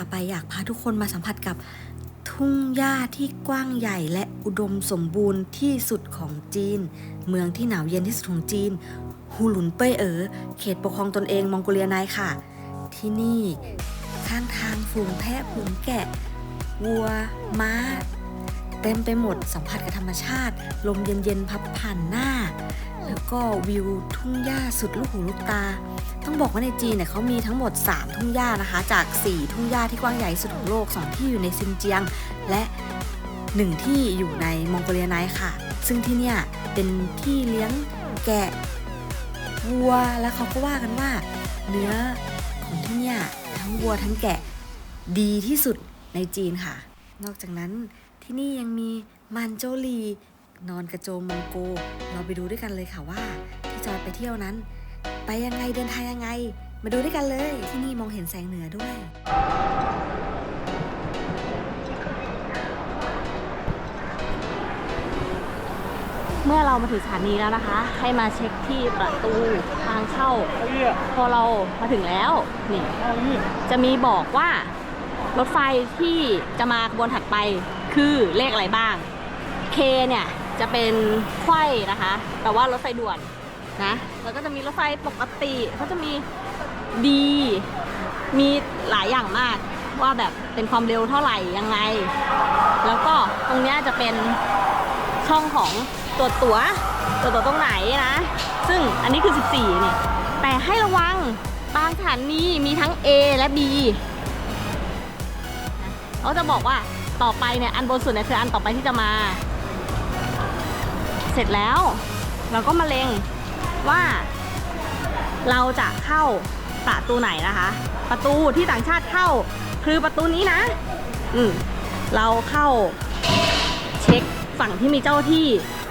าไปอยากพาทุกคนมาสัมผัสกับทุ่งหญ้าที่กว้างใหญ่และอุดมสมบูรณ์ที่สุดของจีน เมืองที่หนาวเย็นที่สุดของจีนฮูหลุนเป้ยเอ๋อเขตปกครองตนเองมองโกเลียในค่ะ ที่นี่ข้างทางฝูงแพะฝูงแกะ วัว ม้า เต็มไปหมดสัมผัสกับธรรมชาติ ลมเย็นๆพัดผ่านหน้า แล้วก็วิวทุ่งหญ้าสุดลูกหูลูกตา บอกว่าในจีนเนี่ยเขามีทั้งหมด 3 ทุ่งหญ้านะคะ จาก 4 ทุ่งหญ้าที่กว้างใหญ่สุดของโลก 2 ที่อยู่ในซินเจียง และ 1 ที่อยู่ในมองโกเลียไนค่ะ ซึ่งที่เนี่ยเป็นที่เลี้ยงแกะวัว แล้วเขาก็ว่ากันว่า เนื้อของที่เนี่ยทั้งวัวทั้งแกะดีที่สุดในจีนค่ะ นอกจากนั้นที่นี่ยังมีมันโจลี นอนกระโจมมองโก เราไปดูด้วยกันเลยค่ะว่าที่จอยไปเที่ยวนั้น ไปยังไงเดินทางยังไง มาดูด้วยกันเลย ที่นี่มองเห็นแสงเหนือด้วยเมื่อเรามาถึงสถานีแล้วนะคะ ให้มาเช็คที่ประตูทางเข้า พอเรามาถึงแล้วนี่จะมีบอกว่ารถไฟที่จะมาขบวนถัดไปคือเลขอะไรบ้าง K เนี่ยจะเป็นไขว้นะคะแปลว่ารถไฟด่วน นะ แล้วก็จะมีรถไฟปกติเขาจะมีดี มีหลายอย่างมากว่าแบบเป็นความเร็วเท่าไหร่ยังไง แล้วก็ตรงนี้จะเป็นช่องของตัวตัวตัวตัวตรงไหนนะ ซึ่งอันนี้คือ 14 นี่ แต่ให้ระวังบางสถานีมีทั้ง A และ B เขาจะบอกว่าต่อไปเนี่ยอันบนสุดเนี่ยคืออันต่อไปที่จะมา เสร็จแล้ว เราก็มาเลง ว่าเราจะเข้าประตูไหนนะคะ ประตูที่ต่างชาติเข้าคือประตูนี้นะ อืมเราเข้าเช็คฝั่งที่มีเจ้าที่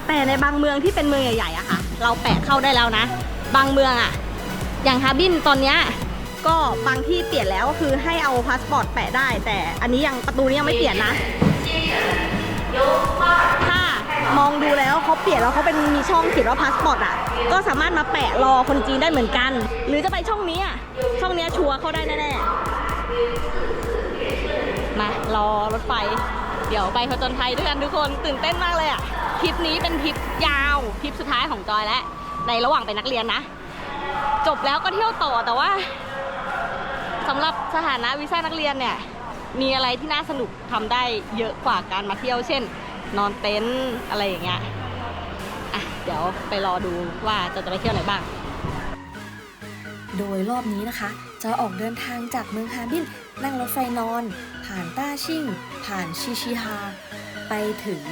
แต่ในบางเมืองที่เป็นเมืองใหญ่ๆอะค่ะ เราแปะเข้าได้แล้วนะ บางเมืองอะอย่างฮาบินตอนเนี้ยก็บางที่เปลี่ยนแล้วก็คือให้เอาพาสปอร์ตแปะได้ แต่อันนี้ยังประตูนี้ยังไม่เปลี่ยนนะ มองดูแล้วเขาเปลี่ยนแล้วเขาเป็นมีช่องเขียนว่าพาสปอร์ตอะ ก็สามารถมาแปะรอคนจีนได้เหมือนกัน หรือจะไปช่องนี้อะ ช่องนี้ชัวร์เข้าได้แน่ๆ มารอรถไฟ เดี๋ยวไปผจญภัยด้วยกันทุกคนตื่นเต้นมากเลยอะทริปนี้เป็นทริปยาวทริปสุดท้ายของจอยแล้วในระหว่างเป็นนักเรียนนะ จบแล้วก็เที่ยวต่อแต่ว่าสำหรับสถานะวีซ่านักเรียนเนี่ยมีอะไรที่น่าสนุกทำได้เยอะกว่าการมาเที่ยวเช่น นอนเต็นท์อะไรอย่างเงี้ยอะเดี๋ยวไปรอดูว่าจะจะไปเที่ยวไหนบ้าง โดยรอบนี้นะคะ จะออกเดินทางจากเมืองฮาบินนั่งรถไฟนอน ผ่านต้าชิ่ง ผ่านชิชิฮา ไปถึง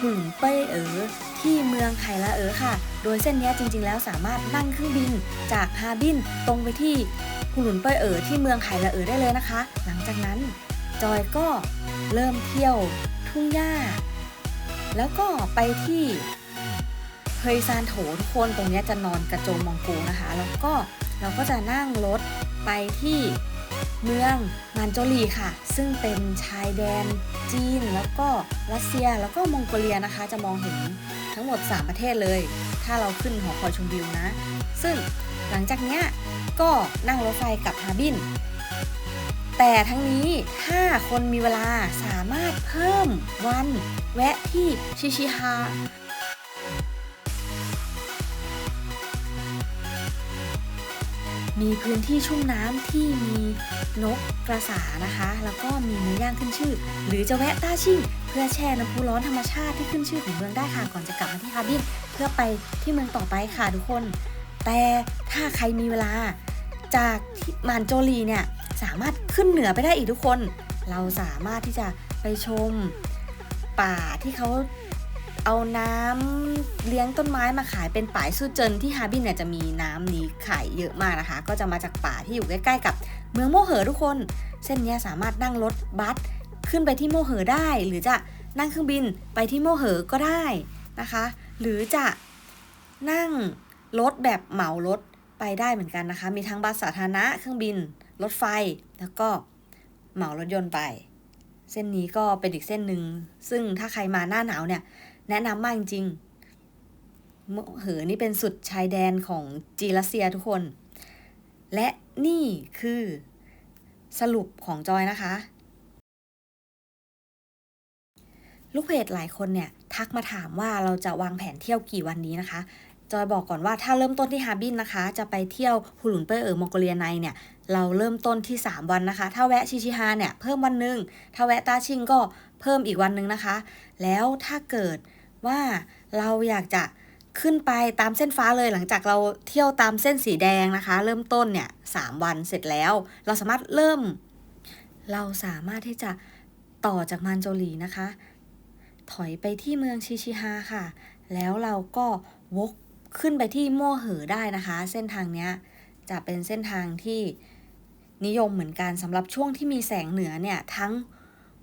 หุ่นเป้ยเอ๋อที่เมืองไคละเอ๋อค่ะ โดยเส้นนี้จริงๆ แล้วสามารถนั่งเครื่องบินจากฮาบินตรงไปที่หุ่นเป้ยเอ๋อที่เมืองไคละเอ๋อได้เลยนะคะ หลังจากนั้นจอยก็เริ่มเที่ยวทุ่งหญ้า แล้วก็ไปที่เฮยซานโถทุกคนตรงนี้จะนอนกระโจมมองโกนะคะ แล้วก็เราก็จะนั่งรถไปที่เมืองมันโจลีค่ะ ซึ่งเป็นชายแดนจีน แล้วก็รัสเซียแล้วก็มองโกเลียนะคะ จะมองเห็นทั้งหมด 3 ประเทศเลย ถ้าเราขึ้นหอคอยชมวิวนะ ซึ่งหลังจากเนี้ยก็นั่งรถไฟกลับฮาบิน แต่ทั้งนี้ถ้าคนมีเวลาสามารถเพิ่มวันแวะที่ชิชิฮามีพื้นที่ชุ่มน้ำที่มีนกกระสานะคะ แล้วก็มีเนื้อย่างขึ้นชื่อ หรือจะแวะต้าชิ่งเพื่อแช่น้ำพุร้อนธรรมชาติที่ขึ้นชื่อของเมืองได้ค่ะก่อนจะกลับมาที่ฮาร์บินเพื่อไปที่เมืองต่อไปค่ะทุกคน แต่ถ้าใครมีเวลา จากมานโจลีเนี่ยสามารถขึ้นเหนือไปได้อีกทุกคน เราสามารถที่จะไปชมป่าที่เขาเอาน้ำเลี้ยงต้นไม้มาขายเป็นป่ายสู้เจินที่ฮาบินเนี่ยจะมีน้ำนี้ขายเยอะมากนะคะ ก็จะมาจากป่าที่อยู่ใกล้ๆกับเมืองโมเหอทุกคน เส้นนี้สามารถนั่งรถบัสขึ้นไปที่โมเหอได้ หรือจะนั่งเครื่องบินไปที่โมเหอก็ได้นะคะ หรือจะนั่งรถแบบเหมารถ ไปได้เหมือนกันนะคะ มีทั้งบัสสาธารณะ เครื่องบิน รถไฟ แล้วก็เหมารถยนต์ไป เส้นนี้ก็เป็นอีกเส้นหนึ่ง ซึ่งถ้าใครมาหน้าหนาวเนี่ย แนะนำมากจริงๆเหอนี่เป็นสุดชายแดนของจีรัสเซียทุกคน และนี่คือสรุปของจอยนะคะ ลูกเพจหลายคนเนี่ย ทักมาถามว่าเราจะวางแผนเที่ยวกี่วันนี้นะคะ จอยบอกก่อนว่าถ้าเริ่มต้นที่ฮาบินนะคะ จะไปเที่ยวฮุลุนเปอร์เออมองโกเลียในเนี่ยเราเริ่มต้นที่ 3 วันนะคะ ถ้าแวะชิชิฮาเนี่ยเพิ่มวันหนึ่งถ้าแวะตาชิงก็เพิ่มอีกวันหนึ่งนะคะ แล้วถ้าเกิดว่าเราอยากจะขึ้นไปตามเส้นฟ้าเลยหลังจากเราเที่ยวตามเส้นสีแดงนะคะ เริ่มต้นเนี่ยสามวันเสร็จแล้ว เราสามารถเริ่ม เราสามารถที่จะต่อจากมันโจลีนะคะ ถอยไปที่เมืองชิชิฮาค่ะ แล้วเราก็วก ขึ้นไปที่โม่เหอได้นะคะ เส้นทางเนี้ยจะเป็นเส้นทางที่นิยมเหมือนกันสำหรับช่วงที่มีแสงเหนือเนี่ยทั้ง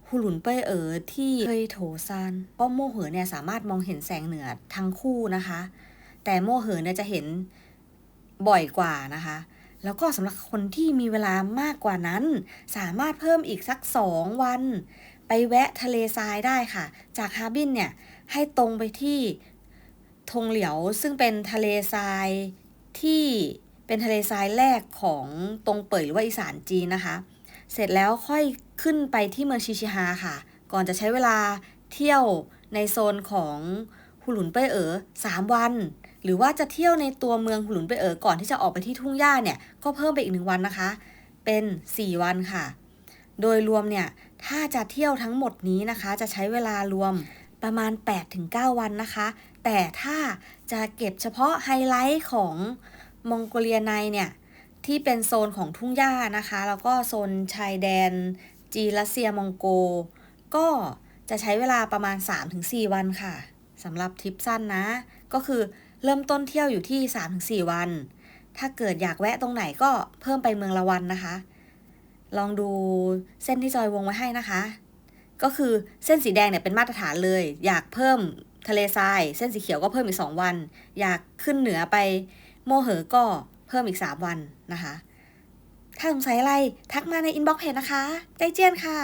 ฮุหลุนเป้ยเอ๋อที่เคยโถซานเพราะโม่เหอเนี่ยสามารถมองเห็นแสงเหนือทั้งคู่นะคะ แต่โม่เหอเนี่ยจะเห็นบ่อยกว่านะคะ แล้วก็สำหรับคนที่มีเวลามากกว่านั้น สามารถเพิ่มอีกสักสองวัน ไปแวะทะเลทรายได้ค่ะ จากฮาบินเนี่ยให้ตรงไปที่ ทงเหลียวซึ่งเป็นทะเลทรายที่เป็นทะเลทรายแรกของตรงเป่ยหรือว่าอีสานจีนนะคะ เสร็จแล้วค่อยขึ้นไปที่เมืองชิชิฮาค่ะ ก่อนจะใช้เวลาเที่ยวในโซนของฮุหลุนเป้ยเอ๋อสามวัน หรือว่าจะเที่ยวในตัวเมืองฮุหลุนเป้ยเอ๋อก่อนที่จะออกไปที่ทุ่งหญ้าเนี่ยก็เพิ่มไปอีกหนึ่งวันนะคะ เป็น 4 วันค่ะ โดยรวมเนี่ยถ้าจะเที่ยวทั้งหมดนี้นะคะ จะใช้เวลารวมประมาณ 8-9 วันนะคะ แต่ถ้าจะเก็บเฉพาะไฮไลท์ของมองโกเลียในเนี่ย ที่เป็นโซนของทุ่งหญ้านะคะ แล้วก็โซนชายแดน จีรัสเซียมองโก ก็จะใช้เวลาประมาณ 3-4 วันค่ะสำหรับทริปสั้นนะ ก็คือเริ่มต้นเที่ยวอยู่ที่ 3-4 วัน ถ้าเกิดอยากแวะตรงไหนก็เพิ่มไปเมืองละวันนะคะ ลองดูเส้นที่จอยวงไว้ให้นะคะ ก็คือเส้นสีแดงเนี่ยเป็นมาตรฐานเลย อยากเพิ่ม ทะเลทราย เส้นสีเขียวก็เพิ่มอีก 2 วัน อยากขึ้นเหนือไปโมเหอก็เพิ่มอีก 3 วันนะคะ ถ้าสงสัยอะไรทักมาในอินบ็อกซ์เพจนะคะ ใจเจียนค่ะ